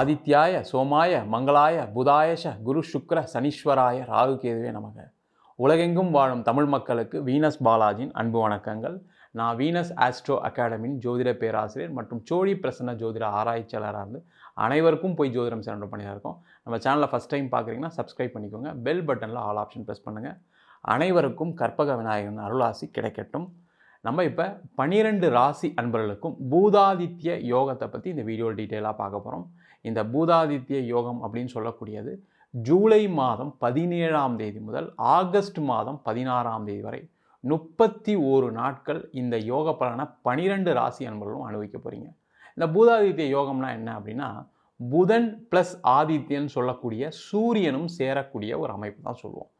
ஆதித்யாய சோமாய மங்களாய புதாயஷ குரு சுக்ர சனீஸ்வராய ராகு கேதுவே நமக. உலகெங்கும் வாழும் தமிழ் மக்களுக்கு வீனஸ் பாலாஜியின் அன்பு வணக்கங்கள். நான் வீனஸ் ஆஸ்ட்ரோ அகாடமியின் ஜோதிட பேராசிரியர் மற்றும் சோழி பிரசன்ன ஜோதிட ஆராய்ச்சியாளராக இருந்து அனைவருக்கும் போய் ஜோதிடம் சேனல் பண்ணியிருக்கோம் நம்ம சேனலில் ஃபஸ்ட் டைம் பார்க்குறீங்கன்னா சப்ஸ்கிரைப் பண்ணிக்கோங்க. பெல் பட்டனில் ஆல் ஆப்ஷன் ப்ரெஸ் பண்ணுங்கள் அனைவருக்கும் கற்பக விநாயகன் அருளாசி கிடைக்கட்டும். நம்ம இப்போ பன்னிரெண்டு ராசி அன்பர்களுக்கும் பூதாதித்ய யோகத்தை பற்றி இந்த வீடியோ டீட்டெயிலாக பார்க்க போகிறோம் இந்த பூதாதித்ய யோகம் அப்படின்னு சொல்லக்கூடியது ஜூலை மாதம் பதினேழாம் தேதி முதல் ஆகஸ்ட் மாதம் பதினாறாம் தேதி வரை முப்பத்தி ஓரு நாட்கள் இந்த யோக பலனை பனிரெண்டு ராசி அன்பர்களும் அனுபவிக்க போகிறீங்க இந்த பூதாதித்ய யோகம்னா என்ன அப்படின்னா புதன் ப்ளஸ் ஆதித்யன் சொல்லக்கூடிய சூரியனும் சேரக்கூடிய ஒரு அமைப்பு தான் சொல்லுவோம்.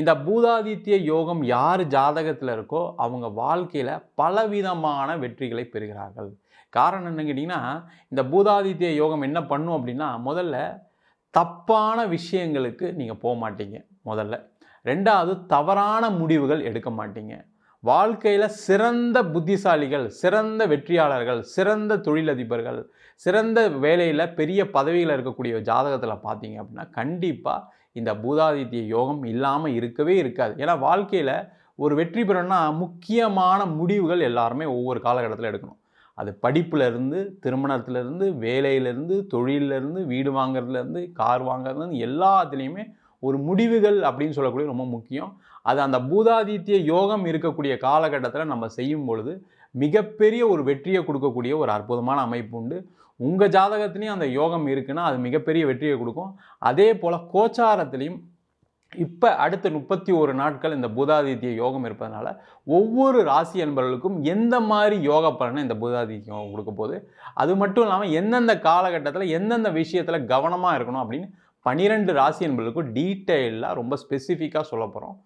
இந்த பூதாதித்ய யோகம் யார் ஜாதகத்தில் இருக்கோ அவங்க வாழ்க்கையில் பலவிதமான வெற்றிகளை பெறுகிறார்கள். காரணம் என்னன்னு கேட்டிங்கன்னா இந்த பூதாதித்ய யோகம் என்ன பண்ணும் அப்படின்னா முதல்ல தப்பான விஷயங்களுக்கு நீங்கள் போக மாட்டீங்க முதல்ல. ரெண்டாவது தவறான முடிவுகள் எடுக்க மாட்டீங்க. வாழ்க்கையில் சிறந்த புத்திசாலிகள் சிறந்த வெற்றியாளர்கள் சிறந்த தொழிலதிபர்கள் சிறந்த வேலையில் பெரிய பதவியில் இருக்கக்கூடிய ஜாதகத்தில் பார்த்தீங்க அப்படின்னா கண்டிப்பாக இந்த பூதாதித்ய யோகம் இல்லாமல் இருக்கவே இருக்காது. ஏன்னா வாழ்க்கையில் ஒரு வெற்றி பெறணும்னா முக்கியமான முடிவுகள் எல்லாருமே ஒவ்வொரு காலகட்டத்தில் எடுக்கணும். அது படிப்புலேருந்து திருமணத்துலேருந்து வேலையிலேருந்து தொழிலேருந்து வீடு வாங்குறதுலேருந்து கார் வாங்குறதுலேருந்து எல்லாத்துலேயுமே ஒரு முடிவுகள் அப்படின்னு சொல்லக்கூடிய ரொம்ப முக்கியம். அது அந்த பூதாதித்ய யோகம் இருக்கக்கூடிய காலகட்டத்தில் நம்ம செய்யும் பொழுது மிகப்பெரிய ஒரு வெற்றியை கொடுக்கக்கூடிய ஒரு அற்புதமான அமைப்பு உண்டு. உங்கள் ஜாதகத்துலேயும் அந்த யோகம் இருக்குன்னா அது மிகப்பெரிய வெற்றியை கொடுக்கும். அதே போல் கோச்சாரத்துலேயும் இப்போ அடுத்த முப்பத்தி ஒரு நாட்கள் இந்த பூதாதித்ய யோகம் இருப்பதனால ஒவ்வொரு ராசி அன்பர்களுக்கும் எந்த மாதிரி யோக பலனை இந்த பூதாதித்ய யோகம் கொடுக்க போகுது? அது மட்டும் இல்லாமல் எந்தெந்த காலகட்டத்தில் எந்தெந்த விஷயத்தில் கவனமாக இருக்கணும் அப்படின்னு பன்னிரெண்டு ராசி அன்பர்களுக்கும் டீட்டெயிலாக ரொம்ப ஸ்பெசிஃபிக்காக சொல்ல போகிறோம்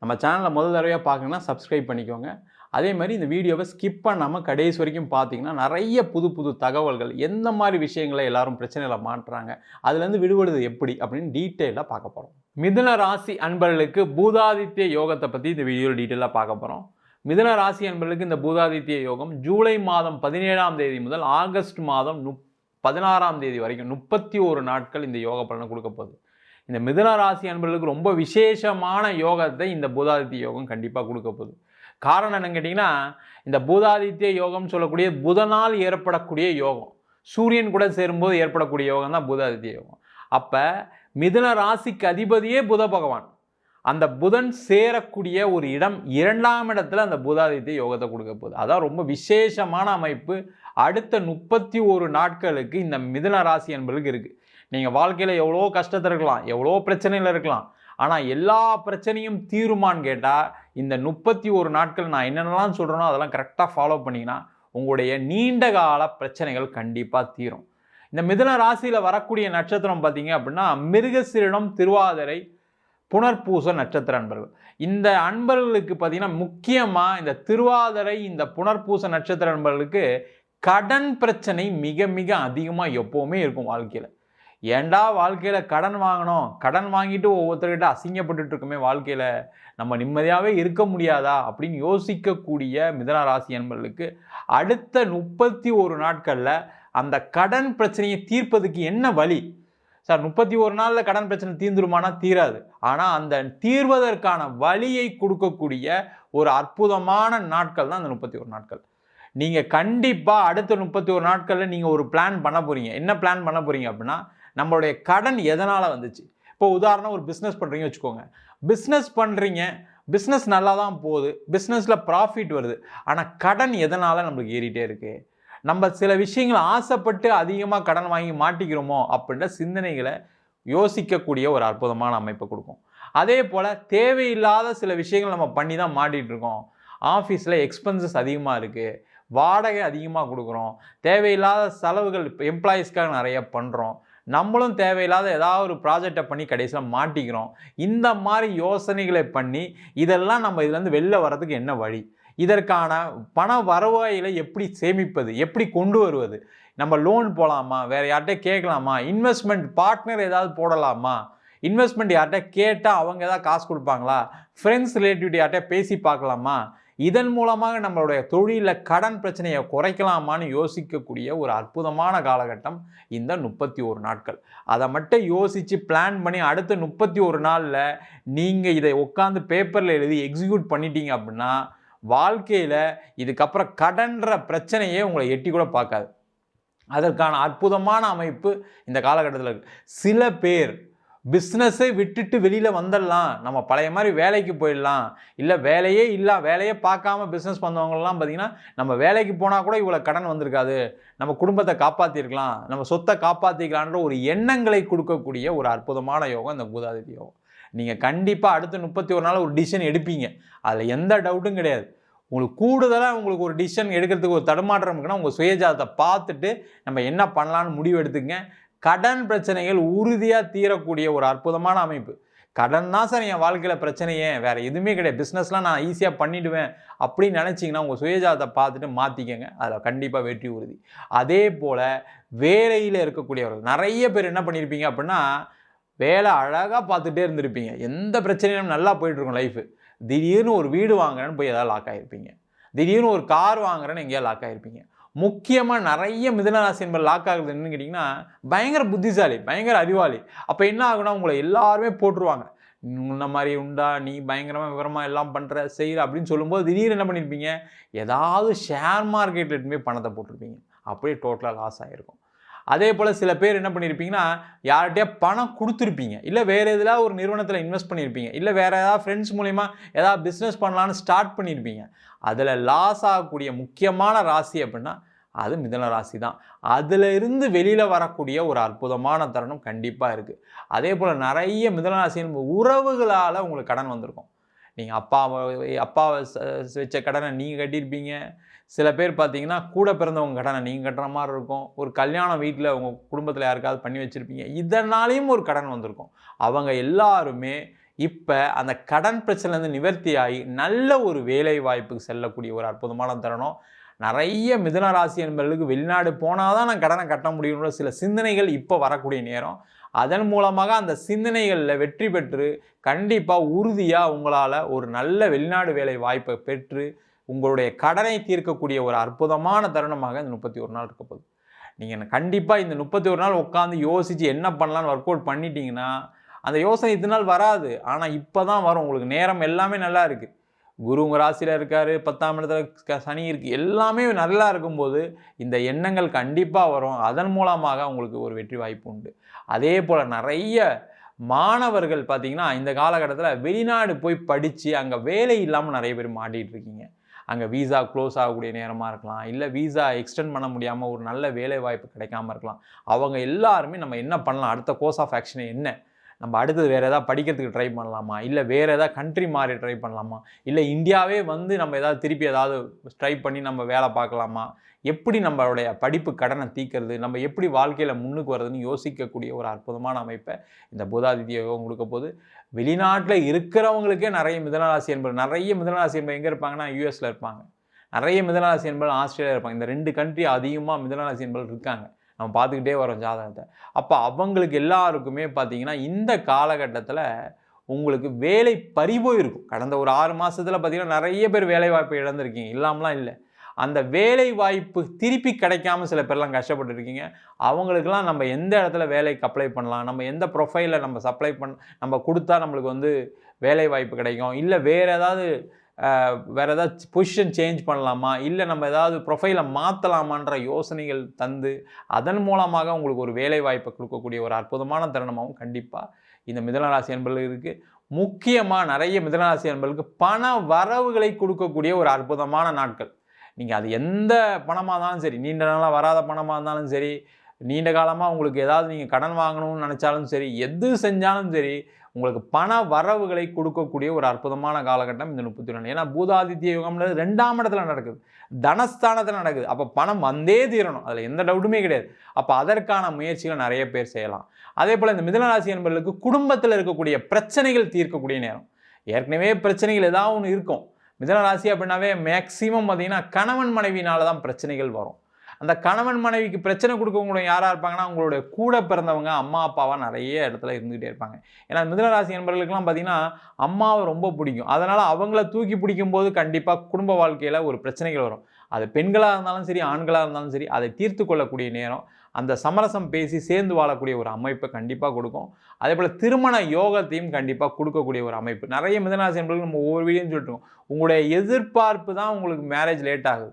நம்ம சேனலை முதல் தடவையாக பார்க்கணுன்னா சப்ஸ்கிரைப் பண்ணிக்கோங்க. அதே மாதிரி இந்த வீடியோவை ஸ்கிப் பண்ணாமல் கடைசி வரைக்கும் பார்த்தீங்கன்னா நிறைய புது புது தகவல்கள் எந்த மாதிரி விஷயங்களை எல்லாரும் பிரச்சனையில் மாட்டுறாங்க அதுலேருந்து விடுபடுது எப்படி அப்படின்னு டீட்டெயிலாக பார்க்க போகிறோம் மிதுன ராசி அன்பர்களுக்கு பூதாதித்ய யோகத்தை பற்றி இந்த வீடியோவில் டீட்டெயிலாக பார்க்க போகிறோம் மிதுன ராசி அன்பர்களுக்கு இந்த பூதாதித்ய யோகம் ஜூலை மாதம் பதினேழாம் தேதி முதல் ஆகஸ்ட் மாதம் முப் பதினாறாம் தேதி வரைக்கும் முப்பத்தி ஒரு நாட்கள் இந்த யோக பலனை கொடுக்க போகுது. இந்த மிதுன ராசி அன்பர்களுக்கு ரொம்ப விசேஷமான யோகத்தை இந்த பூதாதித்ய யோகம் கண்டிப்பாக கொடுக்க போகுது. காரணம் என்னன்னு கேட்டிங்கன்னா இந்த பூதாதித்ய யோகம்னு சொல்லக்கூடிய புதனால் ஏற்படக்கூடிய யோகம். சூரியன் கூட சேரும்போது ஏற்படக்கூடிய யோகம் தான் பூதாதித்ய யோகம். அப்போ மிதுன ராசிக்கு அதிபதியே புத பகவான். அந்த புதன் சேரக்கூடிய ஒரு இடம் இரண்டாம் இடத்துல அந்த பூதாதித்ய யோகத்தை கொடுக்க போகுது. அதான் ரொம்ப விசேஷமான அமைப்பு. அடுத்த முப்பத்தி ஒரு நாட்களுக்கு இந்த மிதுன ராசி என்பதுக்கு இருக்குது நீங்கள் வாழ்க்கையில் எவ்வளோ கஷ்டத்தில் இருக்கலாம் எவ்வளோ பிரச்சனையில் இருக்கலாம். ஆனால் எல்லா பிரச்சனையும் தீருமான்னு கேட்டால் இந்த முப்பத்தி ஒரு நாட்கள் நான் என்னென்னலாம் சொல்கிறேனோ அதெல்லாம் கரெக்டாக ஃபாலோ பண்ணிங்கன்னா உங்களுடைய நீண்ட கால பிரச்சனைகள் கண்டிப்பாக தீரும். இந்த மிதுன ராசியில் வரக்கூடிய நட்சத்திரம் பார்த்தீங்க அப்படின்னா மிருகசீரிடம் திருவாதிரை புனர்பூச நட்சத்திர அன்பர்கள். இந்த அன்பர்களுக்கு பார்த்தீங்கன்னா முக்கியமாக இந்த திருவாதிரை இந்த புனர்பூச நட்சத்திர அன்பர்களுக்கு கடன் பிரச்சனை மிக மிக அதிகமாக எப்போவுமே இருக்கும் வாழ்க்கையில். ஏண்டா வாழ்க்கையில் கடன் வாங்கணும்? கடன் வாங்கிட்டு ஒவ்வொருத்தர்கிட்ட அசிங்கப்பட்டுட்டு இருக்குமே வாழ்க்கையில். நம்ம நிம்மதியாகவே இருக்க முடியாதா? அப்படின்னு யோசிக்கக்கூடிய மிதன ராசி அன்பர்களுக்கு அடுத்த முப்பத்தி ஒரு நாட்களில் அந்த கடன் பிரச்சனையை தீர்ப்பதுக்கு என்ன வழி? சார் முப்பத்தி ஒரு நாளில் கடன் பிரச்சனை தீர்ந்துருமானா? தீராது. ஆனால் அந்த தீர்வதற்கான வழியை கொடுக்கக்கூடிய ஒரு அற்புதமான நாட்கள் தான் அந்த முப்பத்தி ஒரு நாட்கள். நீங்கள் கண்டிப்பாக அடுத்த முப்பத்தி ஒரு நாட்களில் நீங்கள் ஒரு பிளான் பண்ண போகிறீங்க என்ன பிளான் பண்ண போகிறீங்க அப்படின்னா நம்மளுடைய கடன் எதனால் வந்துச்சு? இப்போ உதாரணம் ஒரு பிஸ்னஸ் பண்ணுறீங்க வச்சுக்கோங்க. பிஸ்னஸ் பண்ணுறீங்க பிஸ்னஸ் நல்லா தான் போகுது பிஸ்னஸில் ப்ராஃபிட் வருது. ஆனால் கடன் எதனால் நம்மளுக்கு ஏறிட்டே இருக்குது நம்ம சில விஷயங்களை ஆசைப்பட்டு அதிகமாக கடன் வாங்கி மாட்டிக்கிறோமோ அப்படின்ற சிந்தனைகளை யோசிக்கக்கூடிய ஒரு அற்புதமான அமைப்பை கொடுக்கும். அதே போல் தேவையில்லாத சில விஷயங்கள் நம்ம பண்ணி தான் மாட்டிகிட்டு இருக்கோம் ஆஃபீஸில் எக்ஸ்பென்சஸ் அதிகமாக இருக்குது வாடகை அதிகமாக கொடுக்குறோம் தேவையில்லாத செலவுகள் எம்ப்ளாயீஸ்க்காக நிறைய பண்ணுறோம் நம்மளும் தேவையில்லாத ஏதாவது ஒரு ப்ராஜெக்டை பண்ணி கடைசியில் மாட்டிக்கிறோம். இந்த மாதிரி யோசனைகளை பண்ணி இதெல்லாம் நம்ம இதுலேருந்து வெளில வர்றதுக்கு என்ன வழி? இதற்கான பண வருவாயில் எப்படி சேமிப்பது? எப்படி கொண்டு வருவது? நம்ம லோன் போகலாமா வேறு யார்கிட்ட கேட்கலாமா? இன்வெஸ்ட்மெண்ட் பார்ட்னர் ஏதாவது போடலாமா? இன்வெஸ்ட்மெண்ட் யார்கிட்ட கேட்டால் அவங்க ஏதாவது காசு கொடுப்பாங்களா? ஃப்ரெண்ட்ஸ் ரிலேட்டிவிட்டி யார்கிட்ட பேசி பார்க்கலாமா? இதன் மூலமாக நம்மளுடைய தொழிலில் கடன் பிரச்சனையை குறைக்கலாமான்னு யோசிக்கக்கூடிய ஒரு அற்புதமான காலகட்டம் இந்த முப்பத்தி ஒரு நாட்கள். அதை மட்டும் யோசித்து பிளான் பண்ணி அடுத்த முப்பத்தி ஒரு நாளில் நீங்கள் இதை உட்காந்து பேப்பரில் எழுதி எக்ஸிக்யூட் பண்ணிட்டீங்க அப்படின்னா வாழ்க்கையில் இதுக்கப்புறம் கடன்ற பிரச்சனையே உங்களை எட்டி கூட பார்க்காது. அதற்கான அற்புதமான அமைப்பு இந்த காலகட்டத்தில் இருக்குது சில பேர் பிஸ்னஸை விட்டுட்டு வெளியில் வந்துடலாம் நம்ம பழைய மாதிரி வேலைக்கு போயிடலாம் இல்லை வேலையே இல்லை வேலையே பார்க்காம பிஸ்னஸ் பண்ணவங்கலாம் பார்த்திங்கன்னா நம்ம வேலைக்கு போனால் கூட இவ்வளோ கடன் வந்திருக்காது. நம்ம குடும்பத்தை காப்பாற்றிருக்கலாம் நம்ம சொத்தை காப்பாற்றிக்கலான்ற ஒரு எண்ணங்களை கொடுக்கக்கூடிய ஒரு அற்புதமான யோகம் இந்த பூதாதித்ய யோகம். நீங்கள் கண்டிப்பாக அடுத்த முப்பத்தி ஒரு நாள் ஒரு டிசிஷன் எடுப்பீங்க. அதில் எந்த டவுட்டும் கிடையாது. உங்களுக்கு கூடுதலாக உங்களுக்கு ஒரு டிசிஷன் எடுக்கிறதுக்கு ஒரு தடுமாற்றம் இருக்குன்னா உங்கள் சுயஜாதத்தை பார்த்துட்டு நம்ம என்ன பண்ணலான்னு முடிவு எடுத்துக்கங்க. கடன் பிரச்சனைகள் உறுதியாக தீரக்கூடிய ஒரு அற்புதமான அமைப்பு. கடன் தான் சார் என் வாழ்க்கையில் பிரச்சனையே. வேறு எதுவுமே கிடையாது. பிஸ்னஸ்லாம் நான் ஈஸியாக பண்ணிவிடுவேன் அப்படின்னு நினச்சிங்கன்னா உங்கள் சுயஜாதத்தை பார்த்துட்டு மாற்றிக்கங்க அதில் கண்டிப்பாக வெற்றி உறுதி. அதே போல் வேலையில் இருக்கக்கூடியவர்கள். நிறைய பேர் என்ன பண்ணியிருப்பீங்க அப்படின்னா வேலை அழகாக பார்த்துட்டே இருந்திருப்பீங்க. எந்த பிரச்சனையும் நல்லா போயிட்டுருக்கும் லைஃபு திடீர்னு ஒரு வீடு வாங்குறேன்னு போய் எதாவது லாக் ஆகிருப்பீங்க திடீர்னு ஒரு கார் வாங்குறேன்னு எங்கேயா லாக் ஆகிருப்பீங்க முக்கியமாக நிறைய மிதனராசி என்பது லாக் ஆகுது என்னன்னு கேட்டிங்கன்னா பயங்கர புத்திசாலி பயங்கர அறிவாளி. அப்போ என்ன ஆகுனா உங்களை எல்லாருமே போட்டுருவாங்க. இந்த மாதிரி உண்டா? நீ பயங்கரமாக விவரமாக எல்லாம் பண்ணுற செய்கிற அப்படின்னு சொல்லும்போது திடீர்னு என்ன பண்ணியிருப்பீங்க ஏதாவது ஷேர் மார்க்கெட்டில் போய் பணத்தை போட்டிருப்பீங்க. அப்படியே டோட்டலாக லாஸ் ஆகிருக்கும் அதே போல் சில பேர் என்ன பண்ணியிருப்பீங்கன்னா யார்கிட்டயே பணம் கொடுத்துருப்பீங்க. இல்லை வேறு எதில் ஒரு நிறுவனத்தில் இன்வெஸ்ட் பண்ணியிருப்பீங்க இல்லை வேறு ஏதாவது ஃப்ரெண்ட்ஸ் மூலிமா ஏதாவது பிஸ்னஸ் பண்ணலான்னு ஸ்டார்ட் பண்ணியிருப்பீங்க அதில் லாஸ் ஆகக்கூடிய முக்கியமான ராசி அப்படின்னா அது மிதன ராசி தான். அதில் இருந்து வெளியில் வரக்கூடிய ஒரு அற்புதமான தருணம் கண்டிப்பாக இருக்குது அதே போல் நிறைய மிதன ராசியின் உறவுகளால் உங்களுக்கு கடன் வந்திருக்கும். நீங்கள் அப்பாவை அப்பாவை வச்ச கடனை நீங்கள் கட்டியிருப்பீங்க. சில பேர் பார்த்தீங்கன்னா கூட பிறந்தவங்க கடனை நீங்கள் கட்டுற மாதிரி இருக்கும். ஒரு கல்யாணம் வீட்டில் உங்கள் குடும்பத்தில் யாருக்காவது பண்ணி வச்சுருப்பீங்க. இதனாலையும் ஒரு கடன் வந்திருக்கும். அவங்க எல்லாருமே இப்போ அந்த கடன் பிரச்சனைலேருந்து நிவர்த்தி ஆகி நல்ல ஒரு வேலை வாய்ப்புக்கு செல்லக்கூடிய ஒரு அற்புதமான தருணம். நிறைய மிதுனராசி என்பவர்களுக்கு வெளிநாடு போனால் தான் நான் கடனை கட்ட முடியும்ன்ற சில சிந்தனைகள் இப்போ வரக்கூடிய நேரம். அதன் மூலமாக அந்த சிந்தனைகளில் வெற்றி பெற்று கண்டிப்பாக உறுதியாக உங்களால் ஒரு நல்ல வெளிநாடு வேலை வாய்ப்பை பெற்று உங்களுடைய கடனை தீர்க்கக்கூடிய ஒரு அற்புதமான தருணமாக இந்த முப்பத்தி ஒரு நாள் இருக்க போகுது. நீங்கள் கண்டிப்பாக இந்த முப்பத்தி ஒரு நாள் உட்காந்து யோசித்து என்ன பண்ணலான்னு ஒர்க் அவுட் பண்ணிட்டீங்கன்னா அந்த யோசனை இது நாள் வராது. ஆனால் இப்போ தான் வரும். உங்களுக்கு நேரம் எல்லாமே நல்லா இருக்குது குரு உங்கள் ராசியில் இருக்கார் பத்தாம் இடத்துல சனி இருக்குது எல்லாமே நல்லா இருக்கும்போது இந்த எண்ணங்கள் கண்டிப்பாக வரும். அதன் மூலமாக உங்களுக்கு ஒரு வெற்றி வாய்ப்பு உண்டு. அதே போல் நிறைய மாணவர்கள் பார்த்திங்கன்னா இந்த காலகட்டத்தில் வெளிநாடு போய் படித்து அங்கே வேலை இல்லாமல் நிறைய பேர் மாட்டிகிட்டு இருக்கீங்க. அங்கே வீசா க்ளோஸ் ஆகக்கூடிய நேரமாக இருக்கலாம். இல்லை வீசா எக்ஸ்டெண்ட் பண்ண முடியாமல் ஒரு நல்ல வேலை வாய்ப்பு கிடைக்காம இருக்கலாம். அவங்க எல்லாருமே நம்ம என்ன பண்ணலாம்? அடுத்த கோர்ஸ் ஆஃப் ஆக்ஷன் என்ன? நம்ம அடுத்தது வேறு எதாவது படிக்கிறதுக்கு ட்ரை பண்ணலாமா? இல்லை வேறு எதாவது கண்ட்ரி மாறி ட்ரை பண்ணலாமா? இல்லை இந்தியாவே வந்து நம்ம எதாவது திருப்பி ஏதாவது ட்ரை பண்ணி நம்ம வேலை பார்க்கலாமா? எப்படி நம்மளுடைய படிப்பு கடனை தீக்கிறது நம்ம எப்படி வாழ்க்கையில் முன்னுக்கு வர்றதுன்னு யோசிக்கக்கூடிய ஒரு அற்புதமான அமைப்பை இந்த புதாதித்ய யோகம் கொடுக்க போது வெளிநாட்டில் இருக்கிறவங்களுக்கே நிறைய மிதனராசி என்பது நிறைய மிதனராசி என்பது எங்கே இருப்பாங்கன்னா யூஎஸில் இருப்பாங்க. நிறைய மிதனராசி என்பது ஆஸ்திரேலியா இருப்பாங்க. இந்த ரெண்டு கண்ட்ரி அதிகமாக மிதனராசி என்பது இருக்காங்க. நம்ம பார்த்துக்கிட்டே வரோம் ஜாதகத்தை. அப்போ அவங்களுக்கு எல்லாருக்குமே பார்த்தீங்கன்னா இந்த காலகட்டத்தில் உங்களுக்கு வேலை பறிபோய் இருக்கும். கடந்த ஒரு ஆறு மாதத்தில் பார்த்தீங்கன்னா நிறைய பேர் வேலை வாய்ப்பு இழந்திருக்கீங்க. இல்லாமலாம் இல்லை. அந்த வேலை வாய்ப்பு திருப்பி கிடைக்காம சில பேர்லாம் கஷ்டப்பட்டு இருக்கீங்க அவங்களுக்கெல்லாம் நம்ம எந்த இடத்துல வேலைக்கு அப்ளை பண்ணலாம்? நம்ம எந்த ப்ரொஃபைலில் நம்ம சப்ளை பண் நம்ம கொடுத்தா நம்மளுக்கு வந்து வேலை வாய்ப்பு கிடைக்கும்? இல்லை வேறு ஏதாவது வேறு ஏதாவது பொசிஷன் சேஞ்ச் பண்ணலாமா? இல்லை நம்ம ஏதாவது ப்ரொஃபைலை மாற்றலாமான்ற யோசனைகள் தந்து அதன் மூலமாக உங்களுக்கு ஒரு வேலை வாய்ப்பை கொடுக்கக்கூடிய ஒரு அற்புதமான தருணமாகவும் கண்டிப்பாக இந்த மிதனராசி என்பர்களுக்கு முக்கியமாக நிறைய மிதனராசி என்பர்களுக்கு பண வரவுகளை கொடுக்கக்கூடிய ஒரு அற்புதமான நாட்கள். நீங்கள் அது எந்த பணமாக இருந்தாலும் சரி நீண்ட நாளாக வராத பணமாக இருந்தாலும் சரி நீண்ட காலமாக உங்களுக்கு ஏதாவது நீங்கள் கடன் வாங்கணும்னு நினச்சாலும் சரி எது செஞ்சாலும் சரி உங்களுக்கு பண வரவுகளை கொடுக்கக்கூடிய ஒரு அற்புதமான காலகட்டம் இந்த முப்பத்தி ஒன்று ஏன்னா பூதாதித்ய யுகம்ல ரெண்டாம் இடத்துல நடக்குது. தனஸ்தானத்தில் நடக்குது. அப்போ பணம் வந்தே தீரணும். அதில் எந்த டவுட்டுமே கிடையாது. அப்போ அதற்கான முயற்சிகளை நிறைய பேர் செய்யலாம். அதே போல் இந்த மிதனராசி என்பவர்களுக்கு குடும்பத்தில் இருக்கக்கூடிய பிரச்சனைகள் தீர்க்கக்கூடிய நேரம். ஏற்கனவே பிரச்சனைகள் ஏதாவது ஒன்று இருக்கும். மிதனராசி அப்படின்னாவே மேக்சிமம் பார்த்தீங்கன்னா கணவன் மனைவினால தான் பிரச்சனைகள் வரும். அந்த கணவன் மனைவிக்கு பிரச்சனை கொடுக்கவங்களும் யாராக இருப்பாங்கன்னா உங்களுடைய கூட பிறந்தவங்க அம்மா அப்பாவாக நிறைய இடத்துல இருந்துகிட்டே இருப்பாங்க. ஏன்னா மிதனராசி என்பவர்களுக்கெல்லாம் பார்த்தீங்கன்னா அம்மாவை ரொம்ப பிடிக்கும். அதனால் அவங்கள தூக்கி பிடிக்கும் போது கண்டிப்பாக குடும்ப வாழ்க்கையில் ஒரு பிரச்சனைகள் வரும். அது பெண்களாக இருந்தாலும் சரி ஆண்களாக இருந்தாலும் சரி அதை தீர்த்து கொள்ளக்கூடிய நேரம் அந்த சமரசம் பேசி சேர்ந்து வாழக்கூடிய ஒரு அமைப்பை கண்டிப்பாக கொடுக்கும். அதே போல் திருமண யோகத்தையும் கண்டிப்பாக கொடுக்கக்கூடிய ஒரு அமைப்பு. நிறைய மிதனராசி என்பர்கள் நம்ம ஒவ்வொரு வீடியோன்னு சொல்லிட்டோம் உங்களுடைய எதிர்பார்ப்பு தான் உங்களுக்கு மேரேஜ் லேட் ஆகுது.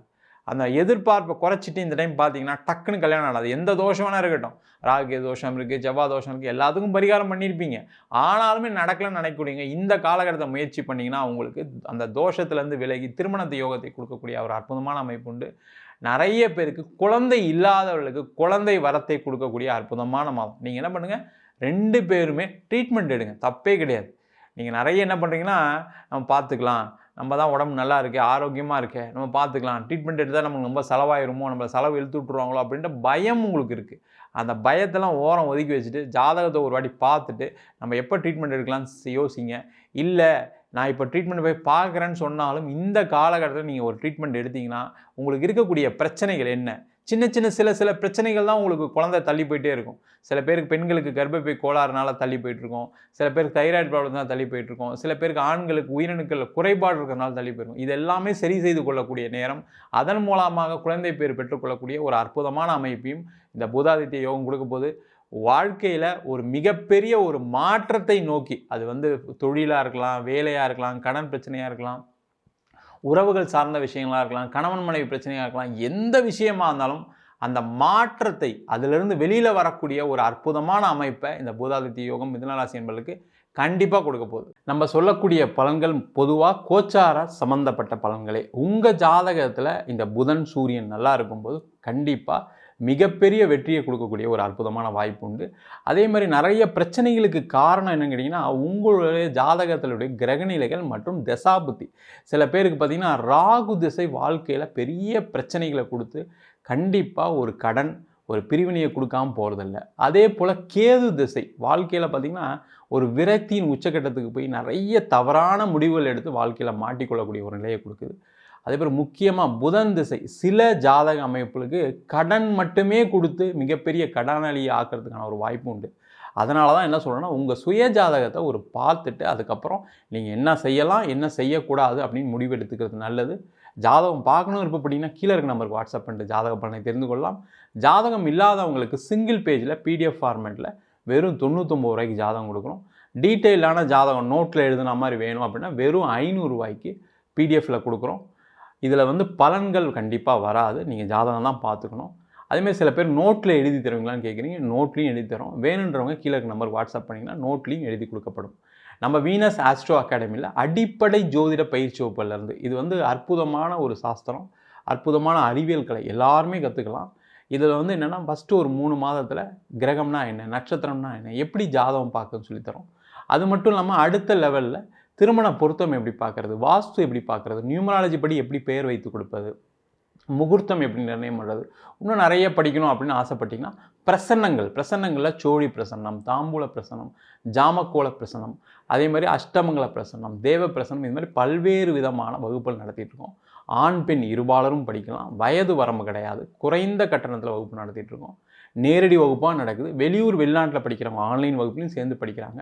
அந்த எதிர்பார்ப்பை குறைச்சிட்டு இந்த டைம் பார்த்தீங்கன்னா டக்குன்னு கல்யாணம் ஆகாது. எந்த தோஷம் வேணால் இருக்கட்டும். ராகு தோஷம் இருக்குது செவ்வாய் தோஷம் இருக்குது எல்லாத்துக்கும் பரிகாரம் பண்ணியிருப்பீங்க. ஆனாலுமே நடக்கலன்னு நினைக்கக்கூடியங்க இந்த காலகட்டத்தை முயற்சி பண்ணிங்கன்னா அவங்களுக்கு அந்த தோஷத்துலேருந்து விலகி திருமணத்தை யோகத்தை கொடுக்கக்கூடிய ஒரு அற்புதமான அமைப்பு உண்டு. நிறைய பேருக்கு குழந்தை இல்லாதவர்களுக்கு குழந்தை வரத்தை கொடுக்கக்கூடிய அற்புதமான மாதம். நீங்கள் என்ன பண்ணுங்கள் ரெண்டு பேருமே ட்ரீட்மெண்ட் எடுங்க. தப்பே கிடையாது. நீங்கள் நிறைய என்ன பண்ணுறீங்கன்னா நம்ம பார்த்துக்கலாம். நம்ம தான் உடம்பு நல்லா இருக்குது ஆரோக்கியமாக இருக்கே நம்ம பார்த்துக்கலாம். ட்ரீட்மெண்ட் எடுத்தால் நமக்கு ரொம்ப செலவாயிருமோ நம்மளை செலவு இழுத்து விட்ருவாங்களோ அப்படின்ற பயம் உங்களுக்கு இருக்குது அந்த பயத்தெல்லாம் ஓரம் ஒதுக்கி வச்சுட்டு ஜாதகத்தை ஒரு வாட்டி பார்த்துட்டு நம்ம எப்போ ட்ரீட்மெண்ட் எடுக்கலாம்னு யோசிங்க. இல்லை நான் இப்போ ட்ரீட்மெண்ட் போய் பார்க்குறேன்னு சொன்னாலும் இந்த காலகட்டத்தில் நீங்கள் ஒரு ட்ரீட்மெண்ட் எடுத்தீங்கன்னா உங்களுக்கு இருக்கக்கூடிய பிரச்சனைகள் என்ன? சின்ன சின்ன சில சில பிரச்சனைகள் தான் உங்களுக்கு குழந்தை தள்ளி போயிட்டே இருக்கும். சில பேருக்கு பெண்களுக்கு கர்ப்பப்பை கோளாறுனால தள்ளி போயிட்டுருக்கோம். சில பேருக்கு தைராய்டு ப்ராப்ளம் தான் தள்ளி போயிட்டுருக்கோம். சில பேருக்கு ஆண்களுக்கு உயிரணுக்கள் குறைபாடு இருக்கிறனால தள்ளி போயிருக்கும். இது எல்லாமே சரி செய்து கொள்ளக்கூடிய நேரம். அதன் மூலமாக குழந்தை பேர் பெற்றுக்கொள்ளக்கூடிய ஒரு அற்புதமான அமைப்பையும் இந்த பூதாதித்ய யோகம் கொடுக்கும்போது வாழ்க்கையில் ஒரு மிகப்பெரிய ஒரு மாற்றத்தை நோக்கி அது வந்து தொழிலாக இருக்கலாம் வேலையாக இருக்கலாம் கடன் பிரச்சனையாக இருக்கலாம் உறவுகள் சார்ந்த விஷயங்களாக இருக்கலாம் கணவன் மனைவி பிரச்சனையாக இருக்கலாம் எந்த விஷயமா இருந்தாலும் அந்த மாற்றத்தை அதிலிருந்து வெளியில் வரக்கூடிய ஒரு அற்புதமான அமைப்பை இந்த பூதாதித்ய யோகம் மிதுனராசி என்பதற்கு கண்டிப்பாக கொடுக்க போகுது. நம்ம சொல்லக்கூடிய பலன்கள் பொதுவாக கோச்சார சம்மந்தப்பட்ட பலன்களே. உங்கள் ஜாதகத்தில் இந்த புதன் சூரியன் நல்லா இருக்கும்போது கண்டிப்பாக மிகப்பெரிய வெற்றியை கொடுக்கக்கூடிய ஒரு அற்புதமான வாய்ப்பு உண்டு. அதே மாதிரி நிறைய பிரச்சனைகளுக்கு காரணம் என்னன்னு கேட்டிங்கன்னா உங்களுடைய ஜாதகத்தினுடைய கிரகநிலைகள் மற்றும் தசாபுத்தி சில பேருக்கு பார்த்திங்கன்னா ராகு திசை வாழ்க்கையில் பெரிய பிரச்சனைகளை கொடுத்து கண்டிப்பாக ஒரு கடன் ஒரு பிரிவினையை கொடுக்காமல் போகிறதில்ல அதே போல் கேது திசை வாழ்க்கையில் பார்த்திங்கன்னா ஒரு விரக்தியின் உச்சக்கட்டத்துக்கு போய் நிறைய தவறான முடிவுகள் எடுத்து வாழ்க்கையில் மாட்டிக்கொள்ளக்கூடிய ஒரு நிலையை கொடுக்குது. அதே போல் முக்கியமாக புதன் திசை. சில ஜாதக அமைப்புகளுக்கு கடன் மட்டுமே கொடுத்து மிகப்பெரிய கடனாளியை ஆக்கிறதுக்கான ஒரு வாய்ப்பு உண்டு. அதனால தான் என்ன சொல்கிறேன்னா உங்கள் சுய ஜாதகத்தை ஒரு பார்த்துட்டு அதுக்கப்புறம் நீங்கள் என்ன செய்யலாம் என்ன செய்யக்கூடாது அப்படின்னு முடிவு எடுத்துக்கிறது நல்லது. ஜாதகம் பார்க்கணும் அப்படின்னா கீழே இருக்க நம்பருக்கு வாட்ஸ்அப் பண்ணிட்டு ஜாதக பலனை தெரிந்து கொள்ளலாம். ஜாதகம் இல்லாதவங்களுக்கு சிங்கிள் பேஜில் பிடிஎஃப் ஃபார்மேட்டில் வெறும் தொண்ணூற்றொம்பது ரூபாய்க்கு ஜாதகம் கொடுக்குறோம் டீட்டெயிலான ஜாதகம் நோட்டில் எழுதுன மாதிரி வேணும் அப்படின்னா வெறும் ஐநூறுரூவாய்க்கு பிடிஎஃப்பில் கொடுக்குறோம். இதில் வந்து பலன்கள் கண்டிப்பாக வராது. நீங்கள் ஜாதகம் தான் பார்த்துக்கணும். அதேமாதிரி சில பேர் நோட்டில் எழுதி தருவீங்களான்னு கேட்குறீங்க நோட்லேயும் எழுதி தரோம். வேணுன்றவங்க கீழே நம்பர் வாட்ஸ்அப் பண்ணிங்கன்னா நோட்லேயும் எழுதி கொடுக்கப்படும். நம்ம வீனஸ் ஆஸ்ட்ரோ அகாடமியில் அடிப்படை ஜோதிட பயிற்சி வகுப்புலேருந்து இது வந்து அற்புதமான ஒரு சாஸ்திரம் அற்புதமான அறிவியல் கலை எல்லாருமே கற்றுக்கலாம் இதில் வந்து என்னென்னா ஃபஸ்ட்டு ஒரு மூணு மாதத்தில் கிரகம்னா என்ன நட்சத்திரம்னா என்ன எப்படி ஜாதகம் பார்க்குன்னு சொல்லித்தரோம். அது மட்டும் இல்லாமல் அடுத்த லெவலில் திருமண பொருத்தம் எப்படி பார்க்குறது? வாஸ்து எப்படி பார்க்குறது? நியூமராலஜி படி எப்படி பெயர் வைத்து கொடுப்பது? முகூர்த்தம் எப்படி நிர்ணயம் பண்ணுறது இன்னும் நிறைய படிக்கணும் அப்படின்னு ஆசைப்பட்டிங்கன்னா பிரசன்னங்கள். பிரசன்னங்களில் சோழி பிரசன்னம் தாம்பூல பிரசன்னம் ஜாமக்கோள பிரசன்னம் அதே மாதிரி அஷ்டமங்கல பிரசன்னம் தேவ பிரசன்னம் இது மாதிரி பல்வேறு விதமான வகுப்புகள் நடத்திட்டுருக்கோம் ஆண் பெண் இருபாலரும் படிக்கலாம். வயது வரம்பு கிடையாது. குறைந்த கட்டணத்தில் வகுப்பு நடத்திட்டுருக்கோம் நேரடி வகுப்பாக நடக்குது. வெளியூர் வெளிநாட்டில் படிக்கிறவங்க ஆன்லைன் வகுப்புலையும் சேர்ந்து படிக்கிறாங்க.